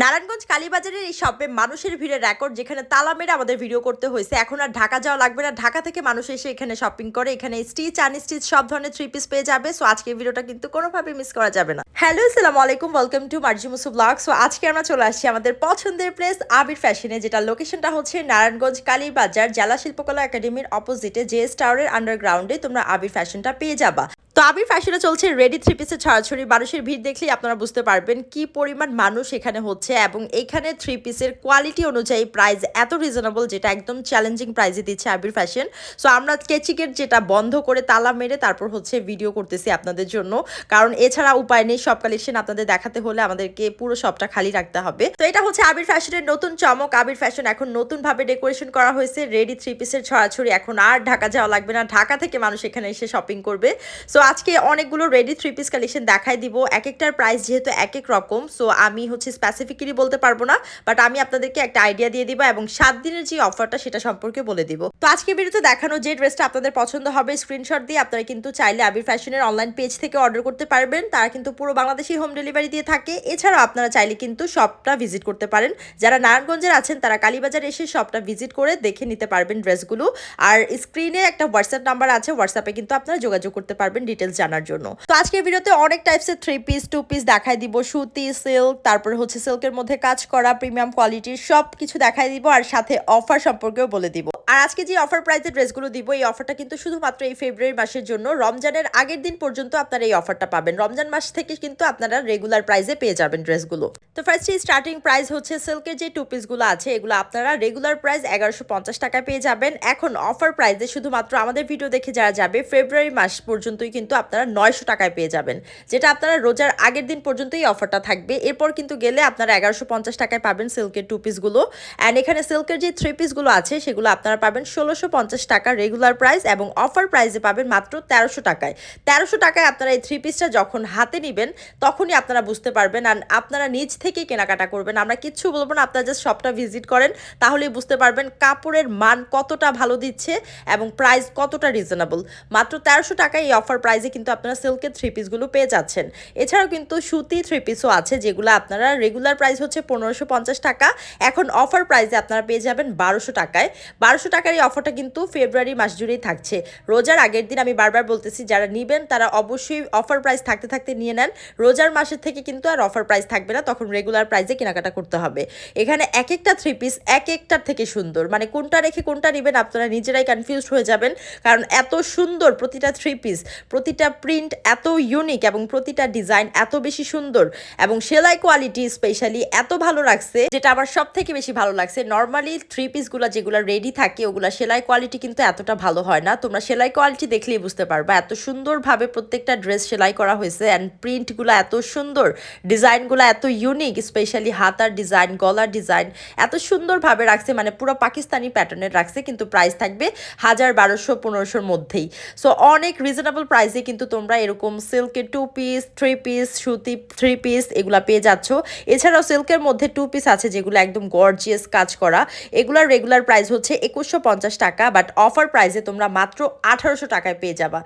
নারায়ণগঞ্জ কালীবাজারের এই শপে মানুষের ভিড়ের রেকর্ড যেখানে তালা মেরে আমাদের ভিডিও করতে হয়েছে। এখন আর ঢাকা যাওয়া লাগবে না। ঢাকা থেকে মানুষ এসে এখানে শপিং করে, এখানে স্টিচ আনস্টিচ সব ধরনের থ্রি পিস পেয়ে যাবে। সো আজকে ভিডিওটা কিন্তু কোনোভাবে মিস করা যাবে না। হ্যালো আসসালামু আলাইকুম। Welcome to Marji Musu blog so আজকে আমরা চলে আসছি আমাদের পছন্দের প্লেস আবির ফ্যাশনে যেটা লোকেশনটা হচ্ছে নারায়ণগঞ্জ কালীবাজার জেলা শিল্পকলা একাডেমির অপোজিটে জেএস টাওয়ারের আন্ডারগ্রাউন্ডে তোমরা আবির ফ্যাশনটা পেয়ে যাবা। তো আবির ফ্যাশনে চলছে রেডি থ্রি পিসের ছড়াছড়ি। মানুষের ভিড় দেখলেই আপনারা বুঝতে পারবেন কি পরিমাণ মানুষ এখানে হচ্ছে এবং এখানে থ্রি পিসের কোয়ালিটি অনুযায়ী প্রাইস এত রিজনেবল যেটা একদম চ্যালেঞ্জিং প্রাইসে দিচ্ছে আবির ফ্যাশন সো আমরা কেচিকের যেটা বন্ধ করে তালা মেরে তারপর হচ্ছে ভিডিও করতেছি আপনাদের জন্য। কারণ এছাড়া উপায় নেই, সব কালেকশন আপনাদের দেখাতে হলে আমাদেরকে পুরো সবটা খালি রাখতে হবে। তো এটা হচ্ছে আবির ফ্যাশনের নতুন চমক। আবির ফ্যাশন এখন নতুনভাবে ডেকোরেশন করা হয়েছে। রেডি থ্রি পিসের ছড়াছড়ি এখন আর ঢাকা যাওয়া লাগবে না। ঢাকা থেকে মানুষ এখানে এসে শপিং করবে। সো আজকে অনেকগুলো রেডি থ্রি পিস কালেকশন দেখাই দিব। এক একটার প্রাইস যেহেতু এক এক রকম সো আমি হচ্ছে স্পেসিফিক্যালি বলতে পারব না বাট আমি আপনাদেরকে একটা আইডিয়া দিয়ে দিব এবং সাত দিনের যে অফারটা সেটা সম্পর্কে বলে দিব। তো আজকে ভিডিওতে দেখানো যে ড্রেসটা আপনাদের পছন্দ হবে স্ক্রিনশট দিয়ে আপনারা কিন্তু চাইলে আবির ফ্যাশনের অনলাইন পেজ থেকে অর্ডার করতে পারবেন। তারা কিন্তু পুরো বাংলাদেশি হোম ডেলিভারি দিয়ে থাকে। এছাড়াও আপনারা চাইলে কিন্তু শপটা ভিজিট করতে পারেন। যারা নারায়ণগঞ্জের আছেন, তারা কালীবাজার এসে শপটা ভিজিট করে দেখে নিতে পারবেন ড্রেসগুলো আর স্ক্রিনে একটা হোয়াটসঅ্যাপ নাম্বার আছে হোয়াটসঅ্যাপে কিন্তু আপনারা যোগাযোগ করতে পারবেন। ডিটেলস জানার জন্য। তো আজকের ভিডিওতে অনেক টাইপসের থ্রি পিস টু পিস দেখাই দিব। সুতি সিল্ক তারপর হচ্ছে সিল্কের মধ্যে কাজ করা প্রিমিয়াম কোয়ালিটির সব কিছু দেখাই দিব আর সাথে অফার সম্পর্কেও বলে দিব। আর আজকে যে অফার প্রাইসের ড্রেসগুলো দিব, এই অফারটা কিন্তু শুধুমাত্র এই ফেব্রুয়ারি মাসের জন্য। রমজানের আগের দিন পর্যন্ত আপনারা এই অফারটা পাবেন। রমজান মাস থেকে কিন্তু আপনারা রেগুলার প্রাইসে পেয়ে যাবেন ড্রেসগুলো তো ফার্স্টে স্টার্টিং প্রাইস হচ্ছে সিল্কের যে টু পিসগুলো আছে, এগুলো আপনারা রেগুলার প্রাইস এগারোশো পঞ্চাশ টাকায় পেয়ে যাবেন। এখন অফার প্রাইসে শুধুমাত্র আমাদের ভিডিও দেখে যারা যাবে ফেব্রুয়ারি মাস পর্যন্তই কিন্তু আপনারা নয়শো টাকায় পেয়ে যাবেন। যেটা আপনারা রোজার আগের দিন পর্যন্ত এই অফারটা থাকবে। এরপর কিন্তু গেলে আপনারা এগারোশো পঞ্চাশ টাকায় পাবেন সিল্কের টু পিসগুলো অ্যান্ড এখানে সিল্কের যে থ্রি পিসগুলো আছে, সেগুলো আপনারা পাবেন ষোলোশো পঞ্চাশ টাকা রেগুলার প্রাইস এবং অফার প্রাইসে পাবেন মাত্র তেরোশো টাকায়। তেরোশো টাকায় আপনারা এই থ্রি পিসটা যখন হাতে নেবেন, তখনই আপনারা বুঝতে পারবেন আর আপনারা নিজ থেকেই কেনাকাটা করবেন। আমরা কিচ্ছু বলব না, আপনারা জাস্ট শপটা ভিজিট করেন, তাহলেই বুঝতে পারবেন কাপড়ের মান কতটা ভালো দিচ্ছে এবং প্রাইস কতটা রিজনেবল মাত্র তেরোশো টাকায় এই অফার প্রাইসে কিন্তু আপনারা সিল্কের থ্রি পিসগুলো পেয়ে যাচ্ছেন। এছাড়াও কিন্তু সুতি থ্রি পিসও আছে, যেগুলো আপনারা রেগুলার প্রাইস হচ্ছে পনেরোশো টাকা। এখন অফার প্রাইসে আপনারা পেয়ে যাবেন বারোশো টাকায়। বারোশো টাকার এই অফারটা কিন্তু ফেব্রুয়ারি মাস জুড়েই থাকছে। রোজার আগের দিন আমি বারবার বলতেছি, যারা নেবেন তারা অবশ্যই অফার প্রাইস থাকতে থাকতে নিয়ে নেন। রোজার মাসের থেকে কিন্তু আর অফার প্রাইস থাকবে না, তখন রেগুলার প্রাইসে কেনাকাটা করতে হবে। এখানে এক একটা থ্রি পিস এক একটার থেকে সুন্দর। মানে কোনটা রেখে কোনটা নেবেন আপনারা নিজেরাই কনফিউজড হয়ে যাবেন, কারণ এত সুন্দর প্রতিটা থ্রি পিস প্রতিটা প্রিন্ট এত ইউনিক এবং প্রতিটা ডিজাইন এত বেশি সুন্দর এবং সেলাই কোয়ালিটি স্পেশালি এত ভালো লাগছে, যেটা আমার সব থেকে বেশি ভালো লাগছে। নর্মালি থ্রি পিসগুলো যেগুলো রেডি থাকে ওগুলো সেলাই কোয়ালিটি কিন্তু এতটা ভালো হয় না। তোমরা সেলাই কোয়ালিটি দেখলেই বুঝতে পারবা। এত সুন্দরভাবে প্রত্যেকটা ড্রেস সেলাই করা হয়েছে অ্যান্ড প্রিন্টগুলো এত সুন্দর, ডিজাইনগুলো এত ইউনিক স্পেশালি হাতার ডিজাইন গলার ডিজাইন এত সুন্দরভাবে রাখছে মানে পুরো পাকিস্তানি প্যাটার্নের রাখছে, কিন্তু প্রাইস থাকবে হাজার বারোশো পনেরোশোর মধ্যেই। সো অনেক রিজনেবল প্রাইসে কিন্তু তোমরা এরকম সিল্কের টু পিস থ্রি পিস সুতি থ্রি পিস এগুলা পেয়ে যাচ্ছ। এছাড়াও সিল্কের মধ্যে টু পিস আছে যেগুলো একদম গর্জিয়াস কাজ করা। এগুলার রেগুলার প্রাইস হচ্ছে একুশশো পঞ্চাশ টাকা বাট অফার প্রাইসে তোমরা মাত্র আঠারোশো টাকায় পেয়ে যাবা।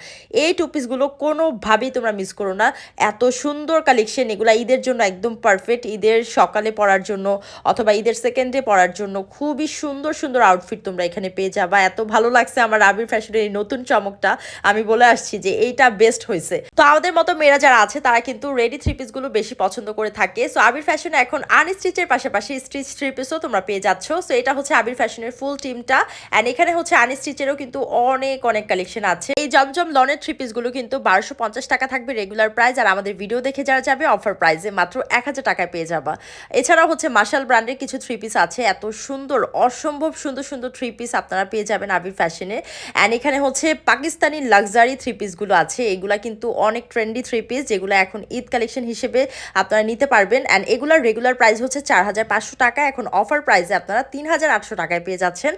এই টু পিসগুলো কোনোভাবেই তোমরা মিস করো না। এত সুন্দর কালেকশন এগুলা ঈদের জন্য একদম পারফেক্ট ঈদের সকালে পরার জন্য অথবা ঈদের সেকেন্ডে পরার জন্য খুবই সুন্দর সুন্দর আউটফিট তোমরা এখানে পেয়ে যাবা। এত ভালো লাগছে আমার আবির ফ্যাশনের এই নতুন চমকটা। আমি বলে আসছি যে এইটা বেস্ট হয়েছে। তো আমাদের মতো মেয়েরা যারা আছে, তারা কিন্তু রেডি থ্রি পিসগুলো বেশি পছন্দ করে থাকে। সো আবির ফ্যাশনে এখন আনস্টিচের পাশাপাশি স্টিচ থ্রি পিসও তোমরা পেয়ে যাচ্ছ। সো এটা হচ্ছে আবির ফ্যাশনের ফুল টিমটা অ্যান্ড এখানে হচ্ছে আনস্টিচেরও কিন্তু অনেক অনেক কালেকশন আছে। এই জমজম লনের থ্রি পিসগুলো কিন্তু বারোশো পঞ্চাশ টাকা থাকবে রেগুলার প্রাইস আর আমাদের ভিডিও দেখে যারা যাবে অফার প্রাইসে মাত্র এক হাজার টাকায় পেয়ে যাবা। এছাড়াও হচ্ছে মার্শাল ব্র্যান্ডের কিছু থ্রি পিস আছে, এত সুন্দর, অসম্ভব সুন্দর সুন্দর থ্রি পিস আপনারা পেয়ে যাবেন আবির ফ্যাশনে অ্যান্ড এখানে হচ্ছে পাকিস্তানি লাক্সারি থ্রি পিসগুলো আছে, এগুলা কিন্তু অনেক ট্রেন্ডি থ্রি পিস যেগুলো এখন ঈদ কালেকশন হিসেবে আপনারা নিতে পারবেন। অ্যান্ড এগুলার রেগুলার প্রাইস হচ্ছে চার হাজার পাঁচশো টাকা, এখন অফার প্রাইসে আপনারা তিন হাজার আটশো টাকায় পেয়ে যাচ্ছেন।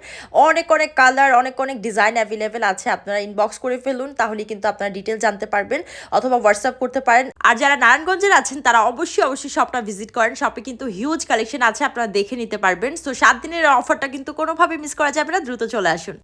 অনেক অনেক কালার অনেক অনেক ডিজাইন অ্যাভেলেবেল আছে। আপনারা ইনবক্স করে ফেলুন তাহলে কিন্তু আপনারা ডিটেল জানতে পারবেন অথবা হোয়াটসঅ্যাপ করতে পারেন। আর যারা নারায়ণগঞ্জের আছেন, তারা অবশ্যই অবশ্যই শপটা ভিজিট করেন। শপে কিন্তু হিউজ কালেকশন আছে, আপনারা দেখে নিতে পারবেন। সো সাত দিনের অফারটা কিন্তু কোনোভাবে মিস করা যাবে না, দ্রুত চলে আসুন।